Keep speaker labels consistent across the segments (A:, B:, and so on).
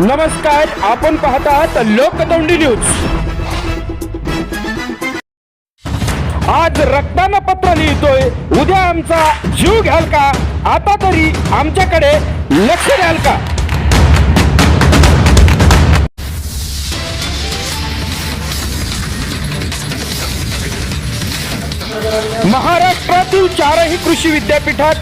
A: नमस्कार आपण पाहत आहात लोकदौंडी न्यूज. आज रक्तानं पत्र लिहितोय. उद्या आमचा जीव घ्याल का? आता तरी आमच्याकडे लक्ष द्याल का? महाराष्ट्रातील चारही कृषी विद्यापीठात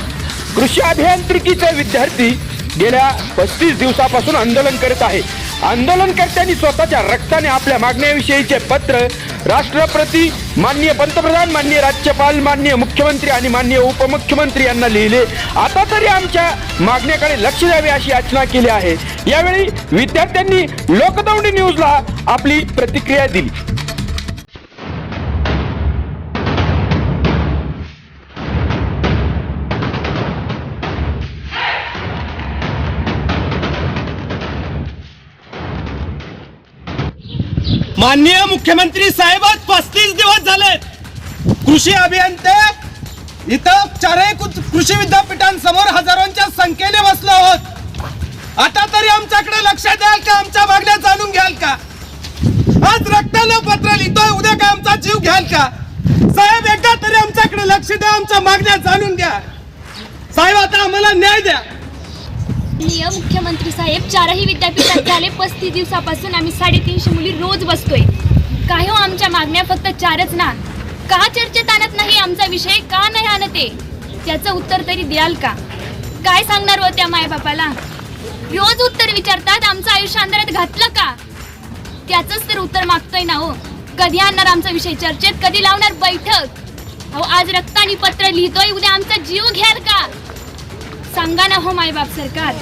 A: कृषी अभियांत्रिकीचे विद्यार्थी गेल्या पस्तीस दिवसापासून आंदोलन करत आहे. आंदोलनकर्त्यांनी स्वतःच्या रक्ताने आपल्या मागण्याविषयीचे पत्र राष्ट्रपती माननीय पंतप्रधान माननीय राज्यपाल माननीय मुख्यमंत्री आणि माननीय उपमुख्यमंत्री यांना लिहिले. आता तरी आमच्या मागण्याकडे लक्ष द्यावे अशी याचना केली आहे. यावेळी विद्यार्थ्यांनी लोकदौंडी न्यूजला आपली प्रतिक्रिया दिली.
B: माननीय मुख्यमंत्री साहेबच पस्तीस दिवस झाले. कृषी अभियंते इथं चारही कृषी विद्यापीठांसमोर हजारोंच्या संख्येने बसलो आहोत. आता तरी आमच्याकडे लक्ष द्याल का? आमच्या मागण्या जाणून घ्याल का? आज रक्तानं पत्र लिहितोय उद्या का आमचा जीव घ्याल का? साहेब एकदा तरी आमच्याकडे लक्ष द्या आमच्या मागण्या जाणून घ्या. साहेब आता आम्हाला न्याय द्या.
C: नियम मुख्यमंत्री साहेब चारही विद्यापीठात झाले. पस्तीस दिवसापासून आम्ही साडेतीनशे मुली रोज बसतोय. काय हो आमच्या मागण्या फक्त चारच ना. का चर्चेत आणत नाही आमचा विषय? का नाही आणते? त्याचं उत्तर तरी द्याल का? काय सांगणार हो त्या मायबापाला? रोज उत्तर विचारतात आमचं आयुष्य अंधारात घातलं का? त्याचंच तर उत्तर मागतोय ना हो. कधी आणणार आमचा विषय चर्चेत? कधी लावणार बैठक? अहो आज रक्तानी पत्र लिहितोय उद्या आमचा जीव घ्याल का? सांगा ना हो मायबाप सरकार.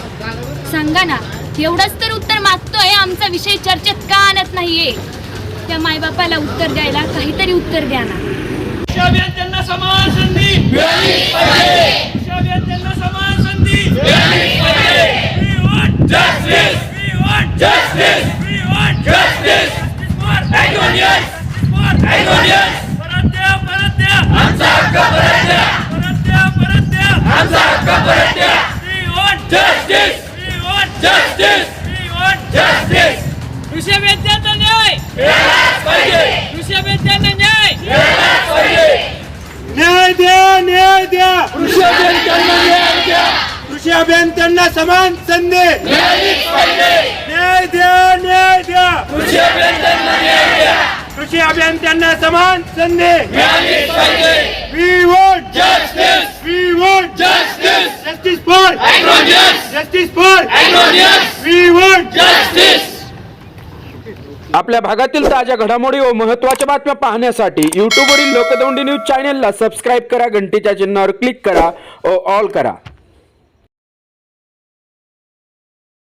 C: सांगा ना. एवढंच तर उत्तर मागतोय. आमचा विषय चर्चेत का आणत नाहीये? त्या मायबापाला उत्तर द्यायला काहीतरी उत्तर द्या ना.
D: अभियंत्यांना समान संधी. अभियंत्यांना समान संधी We want justice. We want justice. We want justice. For Agonians. For Agonians. परत द्या, परत द्या. आमचा हक्क परत द्या. परत द्या, परत द्या. आमचा हक्क परत द्या. We want justice. We want justice. We want justice. कृषी अभियंत्यांना न्याय! मिळालाच पाहिजे कृषी अभियंत्यांना न्याय! मिळालाच पाहिजे
B: न्याय द्या न्याय द्या! कृषी अभियंत्यांना न्याय द्या! कृषी अभियंत्यांना समान संधी! न्याय द्या न्याय द्या!
D: कृषी अभियंत्यांना न्याय द्या!
B: कृषी अभियंत्यांना समान संधी!
D: मिळालीच पाहिजे
B: we want
D: justice
B: we want
D: justice
B: justice for justice for
D: ॲग्रोनियस
B: we want
D: justice
A: आपल्या भागातील ताज्या घडामोडी व महत्त्वाच्या बातम्या पाहण्यासाठी यूट्यूबवरील लोकदौंडी न्यूज चॅनेलला सबस्क्राईब करा घंटीच्या चिन्हावर क्लिक करा व ऑल करा.